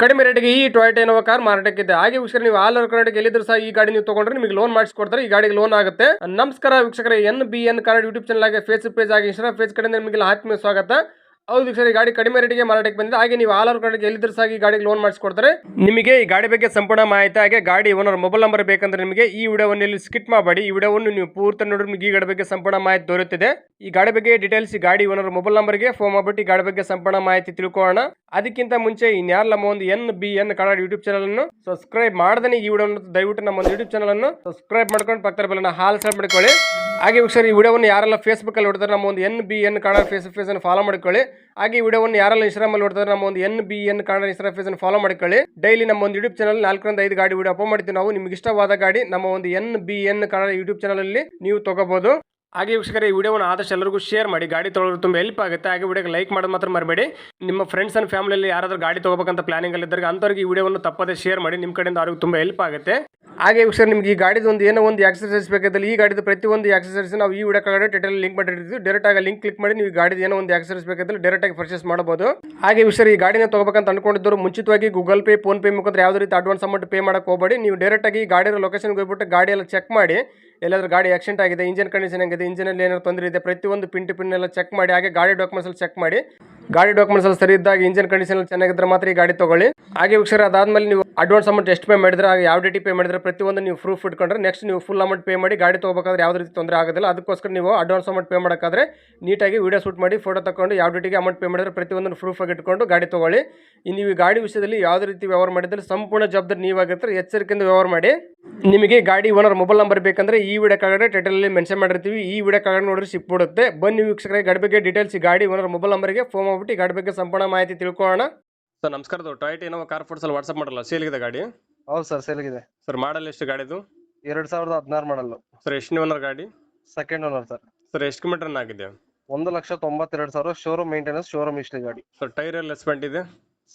ಕಡಿಮೆ ರೇಟಿಗೆ ಈ ಟೊಯೋಟಾ ಏನೋ ಕಾರ್ ಮಾರಾಟಕ್ಕಿದೆ ಹಾಗೆ ವೀಕ್ಷಕರು, ನೀವು ಆಲ್ ಓವರ್ ಕರ್ನಾಟಕ ಎಲ್ಲಿದ್ರು ಸಹ ಈ ಗಾಡಿ ನೀವು ತಗೊಂಡ್ರೆ ನಿಮಗೆ ಲೋನ್ ಮಾಡಿಸ್ಕೊಡ್ತಾರೆ. ಈ ಗಾಡಿಗೆ ಲೋನ್ ಆಗುತ್ತೆ. ನಮಸ್ಕಾರ ವೀಕ್ಷಕರ, N B N Kannada YouTube channel ಆಗಿ ಫೇಸ್ಬುಕ್ ಪೇಜ್ ಆಗಿ ಇನ್ಸ್ಟಾ ಪೇಜ್ ಕಡೆಯಿಂದ ನಿಮಗೆ ಆತ್ಮೀಯ ಸ್ವಾಗತ. ಹೌದು ಈ ಗಾಡಿ ಕಡಿಮೆ ರೇಟಿಗೆ ಮಾರಾಟಕ್ಕೆ ಬಂದಿದೆ. ಹಾಗೆ ನೀವು ಆಲ್ ಓವರ್ ಕಡೆಗೆ ಎಲ್ಲಿದ್ರು ಸಹ ಈ ಗಾಡಿಗೆ ಲೋನ್ ಮಾಡಿಸ್ಕೊಡ್ತಾರೆ. ನಿಮಗೆ ಈ ಗಾಡಿ ಬಗ್ಗೆ ಸಂಪೂರ್ಣ ಮಾಹಿತಿ, ಹಾಗೆ ಗಾಡಿ ಓನರ್ ಮೊಬೈಲ್ ನಂಬರ್ ಬೇಕಂದ್ರೆ ನಿಮಗೆ ಈ ವಿಡಿಯೋವನ್ನು ಇಲ್ಲಿ ಸ್ಕಿಟ್ ಮಾಡಿ ಈ ವಿಡಿಯೋವನ್ನು ನೀವು ಪೂರ್ತಿ ನೋಡಿದ್ರೆ ನಿಮಗೆ ಈ ಗಾಡಿ ಬಗ್ಗೆ ಸಂಪೂರ್ಣ ಮಾಹಿತಿ ದೊರೆಯುತ್ತಿದೆ. ಈ ಗಾಡಿ ಬಗ್ಗೆ ಡೀಟೇಲ್ಸ್ ಈ ಗಾಡಿ ಓನರ್ ಮೊಬೈಲ್ ನಂಬರ್ಗೆ ಫೋನ್ ಮಾಡಿಬಿಟ್ಟು ಈ ಗಾಡಿ ಬಗ್ಗೆ ಸಂಪೂರ್ಣ ಮಾಹಿತಿ ತಿಳ್ಕೊಳ್ಳೋಣ. ಅದಕ್ಕಿಂತ ಮುಂಚೆ ಇನ್ಯಾರ ನಮ್ಮ ಒಂದು N B N Kannada YouTube channel ಅನ್ನು ಸಬ್ಸ್ಕ್ರೈಬ್ ಮಾಡದೇ ಈ ವಿಡಿಯೋ ದಯವಿಟ್ಟು ನಮ್ಮ ಒಂದು ಯೂಟ್ಯೂಬ್ ಚಾನಲ್ ಅನ್ನು ಸಬ್ಸ್ಕ್ರೈಬ್ ಮಾಡ್ಕೊಂಡು ಪಕ್ಕದ ಬೆಲ್ಲನ್ನು ಹಾಲ್ ಸೆಟ್ ಮಾಡ್ಕೊಳ್ಳಿ. ಹಾಗೆ ವೀಕ್ಷಕರು, ಈ ವಿಡಿಯೋವನ್ನು ಯಾರೆಲ್ಲ ಫೇಸ್ಬುಕ್ ಅಲ್ಲಿ ನೋಡ್ತಾರೆ ನಮ್ಮ ಒಂದು N B N Kannada face ಫೇಸನ್ನು follow ಮಾಡ್ಕೊಳ್ಳಿ. ಹಾಗೆ ಈ ವಿಡಿಯೋವನ್ನು ಯಾರೆಲ್ಲ ಇನ್ಸ್ಟಾಗ್ರಾಮಲ್ಲಿ ನೋಡ್ತಾರೆ ನಮ್ಮ ಒಂದು N B N Kannada insta ಫೇಸನ್ನು follow ಮಾಡ್ಕೊಳ್ಳಿ. ಡೈಲಿ ನಮ್ಮ ಒಂದು ಯೂಟ್ಯೂಬ್ ಚಾನಲ್ ನಾಲ್ಕರಿಂದ ಐದು ಗಾಡಿ ವಿಡಿಯೋ ಅಪ್ಲೋಡ್ ಮಾಡ್ತೀವಿ ನಾವು. ನಿಮ್ಗೆ ಇಷ್ಟವಾದ ಗಾಡಿ ನಮ್ಮ ಒಂದು N B N Kannada YouTube ಚಾನಲಲ್ಲಿ ನೀವು ತಗೋಬಹುದು ಹಾಗೆ ವೀಕ್ಷಕರ, ಈ ವಿಡಿಯೋವನ್ನು ಆದಷ್ಟು ಎಲ್ಲರಿಗೂ ಶೇರ್ ಮಾಡಿ, ಗಾಡಿ ತೊಗೊಳ್ಳೋದು ತುಂಬ ಹೆಲ್ಪ್ ಆಗುತ್ತೆ. ಹಾಗೆ ವಿಡಿಯೋಗೆ ಲೈಕ್ ಮಾಡೋದು ಮಾತ್ರ ಮರಬೇಡಿ. ನಿಮ್ಮ ಫ್ರೆಂಡ್ಸ್ ಅಂಡ್ ಫ್ಯಾಮಿಲಿಯಲ್ಲಿ ಯಾರಾದರೂ ಗಾಡಿ ತೊಗೋಬೇಕಂತ ಪ್ಲಾನಿಂಗ್ ಅಲ್ಲಿ ಇದ್ದರೆ ಅಂಥವ್ರಿಗೆ ಈ ವಿಡಿಯೋವನ್ನು ತಪ್ಪದೇ ಶೇರ್ ಮಾಡಿ, ನಿಮ್ಮ ಕಡೆಯಿಂದ ಅವ್ರಿಗೆ ತುಂಬ ಹೆಲ್ಪ್ ಆಗುತ್ತೆ. ಹಾಗೆ ವೀಕ್ಷಕರು, ನಿಮ್ಗೆ ಈ ಗಾಡಿದು ಒಂದು ಏನೋ ಒಂದು ಎಕ್ಸಸೈಸ್ ಬೇಕಾದಲ್ಲಿ ಈ ಗಾಡಿದು ಪ್ರತಿಯೊಂದು ಎಕ್ಸಸೈಸ್ ನಾವು ಈ ವಿಡಿಯೋ ಕಡೆ ಟೈಟಲ್ ಲಿಂಕ್ ಮಾಡಿರ್ತೀವಿ ಡೈರೆಕ್ಟ್ ಆಗಿ ಲಿಂಕ್ ಕ್ಲಿಕ್ ಮಾಡಿ ನೀವು ಗಾಡಿದು ಏನೋ ಒಂದು ಎಕ್ಸಸೈಸ್ ಬೇಕಾದಲ್ಲಿ ಡೈರೆಕ್ಟ್ ಆಗಿ ಪರ್ಚೇಸ್ ಮಾಡಬಹುದು. ಹಾಗೆ ವೀಕ್ಷಕರು, ಈ ಗಾಡಿನ ತಗೋಬೇಕಂತ ಅನ್ಕೊಂಡಿದ್ದರು ಮುಂಚಿತವಾಗಿ ಗೂಗಲ್ ಪೇ ಫೋನ್ ಪೇ ಮುಖಾಂತರ ಯಾವುದೇ ರೀತಿ ಅಡ್ವಾನ್ಸ್ ಅಮೌಂಟ್ ಪೇ ಮಾಡೋಕೆ ಹೋಗಬೇಡಿ. ನೀವು ಡೈರೆಕ್ಟಾಗಿ ಆಗಿ ಗಾಡಿ ಲೊಕೇಶನ್ಗೆ ಹೋಗ್ಬಿಟ್ಟು ಗಾಡಿ ಎಲ್ಲ ಚೆಕ್ ಮಾಡಿ ಎಲ್ಲಾದ್ರೂ ಗಾಡಿ ಆಕ್ಸಿಡೆಂಟ್ ಆಗಿದೆ ಇಂಜಿನ್ ಕಂಡೀಷನ್ ಆಗಿದೆ ಇಂಜಿನಲ್ಲಿ ಏನಾದ್ರು ತೊಂದರೆ ಇದೆ, ಪ್ರತಿಯೊಂದು ಪಿನ್ ಟು ಎಲ್ಲ ಚೆಕ್ ಮಾಡಿ, ಹಾಗೆ ಗಾಡಿ ಡಾಕ್ಯುಮೆಂಟ್ಸ್ ಎಲ್ಲ ಚೆಕ್ ಮಾಡಿ. ಗಾಡಿ ಡಾಕ್ಯುಮೆಂಟ್ಸ್ ಎಲ್ಲ ಸರಿ ಇದ್ದಾಗ ಇಂಜಿನ್ ಕಂಡೀಷನ್ ಚೆನ್ನಾಗಿದ್ರೆ ಮಾತ್ರ ಈ ಗಾಡಿ ತಗೊಳ್ಳಿ. ಹಾಗೆ ವೀಕ್ಷರ ಅದಾದ್ಮೇಲೆ ನೀವು ಅಡ್ವಾನ್ಸ್ ಅಮೌಂಟ್ ಎಷ್ಟು ಪೇ ಮಾಡಿದ್ರೆ, ಹಾಗೆ ಯಾವ ಡೇಟಿ ಪೇ ಮಾಡಿದ್ರೆ ಪ್ರತಿಯೊಂದು ನೀವು ಪ್ರೂಫ್ ಇಟ್ಕೊಂಡ್ರೆ ನೆಕ್ಸ್ಟ್ ನೀವು ಫುಲ್ ಅಮೌಂಟ್ ಪೇ ಮಾಡಿ ಗಾಡಿ ತೊಗೋಬೇಕಾದ್ರೆ ಯಾವ ರೀತಿ ತೊಂದರೆ ಆಗೋದಿಲ್ಲ. ಅದಕ್ಕೋಸ್ಕರ ನೀವು ಅಡ್ವಾನ್ಸ್ ಅಮೌಂಟ್ ಪೇ ಮಾಡೋಕ್ಕಾದ್ರೆ ನೀಟಾಗಿ ವಿಡಿಯೋ ಶೂಟ್ ಮಾಡಿ ಫೋಟೋ ತಗೊಂಡು ಯಾವ ಡೇಟಿಗೆ ಅಮೌಂಟ್ ಪೇ ಮಾಡಿದ್ರೆ ಪ್ರತಿಯೊಂದನ್ನು ಪ್ರೂಫ್ ಆಗಿ ಇಟ್ಕೊಂಡು ಗಾಡಿ ತೊಗೊಳ್ಳಿ. ನೀವು ಗಾಡಿ ವಿಷಯದಲ್ಲಿ ಯಾವುದೇ ರೀತಿ ವ್ಯವಹಾರ ಮಾಡಿದ್ರೆ ಸಂಪೂರ್ಣ ಜವಾಬ್ದಾರಿ ನೀವಾಗಿರ್ತಾರೆ. ಎಚ್ಚರಿಕೆಯಿಂದ ವ್ಯವಹಾರ ಮಾಡಿ. ನಿಮಗೆ ಗಾಡಿ ಓನರ್ ಮೊಬೈಲ್ ನಂಬರ್ ಬೇಕಂದ್ರೆ ವಿಡಿಯೋ ಕಾಗಡೆ ಟೈಟಲಲ್ಲಿ ಮೆನ್ಷನ್ ಮಾಡಿರ್ತೀವಿ. ಈ ವಿಡಿಯೋ ಕಾಗಡೆ ನೋಡಿದ್ರೆ ಸಿಕ್ಬಿಡುತ್ತೆ. ಬನ್ನಿ ವೀಕ್ಷಕರೇ ಗಾಡಿ ಬಗ್ಗೆ ಡೀಟೇಲ್ಸ್ ಈ ಗಾಡಿ ಓನರ್ ಮೊಬೈಲ್ ನಂಬರ್ಗೆ ಫೋನ್ ಮಾಡ್ಬಿಟ್ಟು ಈ ಗಾಡಿ ಬಗ್ಗೆ ಸಂಪೂರ್ಣ ಮಾಹಿತಿ ತಿಳ್ಕೊಳ್ಳೋಣ. ಸರ್ ನಮಸ್ಕಾರ ಟಾಯ್ಟ್ ಏನೋ ಕಾರ್ ಫೋರ್ಸಲ್ಲಿ ವಾಟ್ಸಪ್ ಮಾಡಲ್ಲ ಸೇಲ್ಗಿದೆ ಗಾಡಿ? ಹೌದು ಸರ್ ಸೇಲ್ಗಿದೆ ಸರ್ ಮಾಡಲ್ ಎಷ್ಟು ಗಾಡಿದು ಎರಡ್ ಸಾವಿರದ ಹದಿನಾರು ಮಾಡಲ್ಲ ಸರ್ ಎಷ್ಟು ಓನರ್ ಗಾಡಿ? Second owner sir. ಸರ್ ಎಷ್ಟು ಕಿಲೋಮೀಟರ್ ಆಗಿದೆ? ಒಂದು ಲಕ್ಷ ತೊಂಬತ್ತೆರಡು ಸಾವಿರ ಶೋರೂಮ್ ಮೇಂಟೆನೆನ್ಸ್ ಶೋರೂಮ್ ಇಷ್ಟೇ ಗಾಡಿ. ಸರ್ ಟೈರ್ ಎಲ್ಲ ಎಸ್ಪೆಂಟ್ ಇದೆ?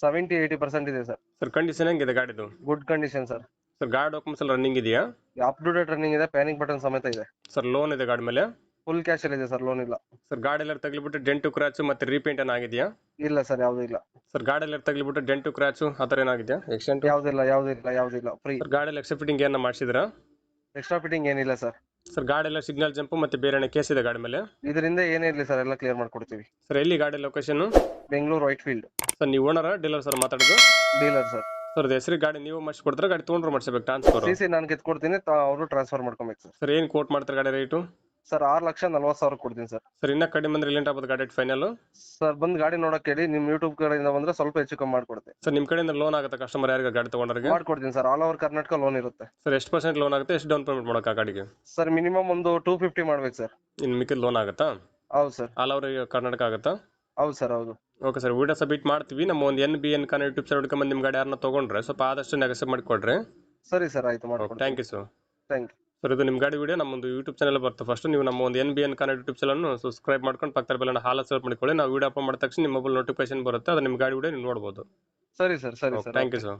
ಸೆವೆಂಟಿ ಏಯ್ಟಿ ಪರ್ಸೆಂಟ್ ಇದೆ ಸರ್. ಸರ್ ಕಂಡೀಷನ್ ಹೆಂಗಿದೆ ಗಾಡಿದು? Good condition sir. ಸರ್ ಗಾಡಿ ಡಾಕ್ಯುಮೆಂಟ್ಸ್ ಎಲ್ಲ ರನ್ನಿಂಗ್ ಇದೆಯಾ? ಅಪ್ ಟು ಡೇಟ್ ರನ್ನಿಂಗ್ ಇದೆ ಪ್ಯಾನಿಕ್ ಬಟನ್ ಸಮೇತ ಇದೆ. ಸರ್ ಲೋನ್ ಇದೆ ಗಾಡಿ ಮೇಲೆ? ಫುಲ್ ಕ್ಯಾಶ್ ಅಲ್ಲಿ ಇದೆ ಸರ್ ಲೋನ್ ಇಲ್ಲ. ಸರ್ ಗಾಡಿ ಎಲ್ಲ ತಗ್ಲಿಬಿಟ್ಟು ಡೆಂಟು ಕ್ರಾಚು ಮತ್ತೆ ರೀಪೇಂಟ್ ಏನಾಗಿದೆಯಾ ಇಲ್ಲ ಸರ್ ಯಾವ್ದು ಇಲ್ಲ. ಸರ್ ಗಾಡಿ ಎಲ್ಲ ತಗ್ಲಿಬಿಟ್ಟು ಡೆಂಟು ಕ್ರಾಚು ಆ ಥರ ಏನಾಗಿದೆಯಾ ಎಕ್ಸ್ಟೆಂಟ್ ಯಾವ್ದಿಲ್ಲ ಯಾವುದೂ ಇಲ್ಲ ಫ್ರೀ ಸರ್ ಗಾಡಿ ಎಲ್ಲ ಎಕ್ಸ್ಟ್ರಾ ಫಿಟ್ಟಿಂಗ್ ಏನ ಮಾಡಿಸಿದ್ರಾ? ಎಕ್ಸ್ಟ್ರಾ ಫಿಟ್ಟಿಂಗ್ ಏನಿಲ್ಲ ಸರ್ ಸರ್ ಗಾಡಿ ಎಲ್ಲ ಸಿಗ್ನಲ್ ಜಂಪ್ ಮತ್ತೆ ಬೇರೆ ಕೇಸ್ ಇದೆ ಗಾಡಿ ಮೇಲೆ? ಇದರಿಂದ ಏನೇ ಇರಲಿ ಸರ್ ಎಲ್ಲ ಕ್ಲಿಯರ್ ಮಾಡ್ಕೊಡ್ತೀವಿ. ಸರ್ ಎಲ್ಲಿ ಗಾಡಿ location Bengaluru white field sir ನೀವು ಓನರ ಡೀಲರ್ ಸರ್ ಮಾತಾಡೋದು? ಡೀಲರ್ ಸರ್ ಸರ್ ಹೆಸರು ಗಾಡಿ ನೀವು ಮಾಡಿಸ್ಕೊಡ್ತಾರೆ ಗಾಡಿ ತೊಗೊಂಡ್ರು ಮಾಡಿಸ್ಬೇಕು ಟ್ರಾನ್ಸ್ಫರ್ ಸಿ ಸಿ ನಾನು ಕಿತ್ಕೊಡ್ತೀನಿ ಅವರು ಟ್ರಾನ್ಸ್ಫರ್ ಮಾಡ್ಕೊಬೇಕು ಸರ್. ಸರ್ ಏನು ಕೋಟ್ ಮಾಡ್ತಾರೆ ಗಾಡಿ ರೇಟು ಸರ್ ಆರು ಲಕ್ಷ ನಲ್ವತ್ತು ಸಾವಿರ ಕೊಡ್ತೀನಿ ಸರ್. ಸರ್ ಇನ್ನೂ ಕಡಿಮೆ ಅಂದ್ರೆ ಲಿಂಟ್ ಆಗ್ಬೋದು ಗಾಡಿ ಫೈನಲ್ ಸರ್ ಬಂದು ಗಾಡಿ ನೋಡಕ್ಕೆ ಹೇಳಿ ನಿಮ್ಮ ಯೂಟ್ಯೂಬ್ ಕಡೆಯಿಂದ ಬಂದ್ರೆ ಸ್ವಲ್ಪ ಹೆಚ್ಚು ಕಮ್ಮಿ ಮಾಡ್ಕೊಡ್ತೀನಿ. ಸರ್ ನಿಮ್ಮ ಕಡೆಯಿಂದ ಲೋನ್ ಆಗುತ್ತೆ ಕಸ್ಟಮರ್ ಯಾರಿಗೆ ಗಾಡಿ ತೊಗೊಂಡ್ರಿಗೆ? ಮಾಡ್ಕೊಡ್ತೀನಿ sir all over Karnataka loan ಇರುತ್ತೆ. ಸರ್ ಎಷ್ಟು ಪರ್ಸೆಂಟ್ ಲೋನ್ ಆಗುತ್ತೆ ಎಷ್ಟು ಡೌನ್ ಪೇಮೆಂಟ್ ಮಾಡೋಕೆ ಆ ಗಾಡಿಗೆ? ಸರ್ ಮಿನಿಮಮ್ ಒಂದು ಟೂ ಫಿಫ್ಟಿ ಮಾಡ್ಬೇಕು ಸರ್. ಇನ್ನು ಮಿಕ್ಕಿದ ಲೋನ್ ಆಗುತ್ತಾ? ಹೌದು ಸರ್. ಆಲ್ ಓವರ್ ಕರ್ನಾಟಕ ಆಗುತ್ತಾ? ಹೌದು ಸರ್ ಹೌದು. ಓಕೆ ಸರ್ ವೀಡಿಯೋ ಸಬ್ಮಿಟ್ ಮಾಡ್ತೀವಿ. ನಮ್ಮ ಒಂದು N B N Kannada YouTube sir ಹುಡ್ಕೊಂಬಂದು ನಿಮ್ಮ ಗಾಡಿ ಯಾರನ್ನ ತೊಗೊಂಡ್ರೆ ಸ್ವಲ್ಪ ಆದಷ್ಟು ನೆಗೆಸೆಪ್ಟ್ ಮಾಡಿಕೊಡ್ರಿ. ಸರಿ ಸರ್ ಆಯ್ತು ಮಾಡ್ಕೊಡ್ತೀನಿ thank you sir thank you sir ಇದು ನಿಮ್ಮ ಗಾಡಿ ವಿಡಿಯೋ ನಮ್ಮೊಂದು ಯೂಟ್ಯೂಬ್ ಚಾನಲ್ ಬರುತ್ತೆ. ಫಸ್ಟ್ ನೀವು ನಮ್ಮ ಒಂದು N B N Kannada YouTube ಚಾನಲ್ನು subscribe ಮಾಡ್ಕೊಂಡು ಪಕ್ಕದ ಬೆಲ್ಲ ಹಾಲ ಸರ್ ಮಾಡ್ಕೊಳ್ಳಿ. ನಾವು ವಿಡಿಯೋ ಅಪ್ಲೋಡ್ ಮಾಡಿದ ತಕ್ಷಣ ನಿಮ್ಮ ಮೊಬೈಲ್ ನೋಟಿಫಿಕೇಶನ್ ಬರುತ್ತೆ. ಅದು ನಿಮ್ಮ ಗಾಡಿ ವೀಡಿಯೋ ನೀವು ನೋಡ್ಬೋದು. ಸರಿ ಸರ್ ಸರಿ ಸರ್ ಥ್ಯಾಂಕ್ ಯು ಸರ್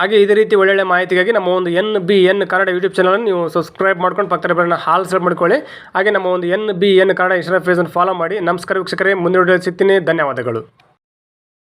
ಹಾಗೆ ಇದೇ ರೀತಿ ಒಳ್ಳೊಳ್ಳೆ ಮಾಹಿತಿಗಾಗಿ ನಮ್ಮ ಒಂದು N B N Kannada YouTube ಚಾನಲನ್ನು ನೀವು ಸಬ್ಸ್ಕ್ರೈಬ್ ಮಾಡ್ಕೊಂಡು ಪಕ್ಕದ ಬರೋಣ ಹಾಲ್ ಸೆಲ್ ಮಾಡ್ಕೊಳ್ಳಿ. ಹಾಗೆ ನಮ್ಮ ಒಂದು N B N Kannada Instagram ಫೇಸನ್ನು follow ಮಾಡಿ. ನಮಸ್ಕಾರ ವೀಕ್ಷಕರೇ, ಮುಂದಿನ ಸಿಗ್ತೀನಿ. ಧನ್ಯವಾದಗಳು.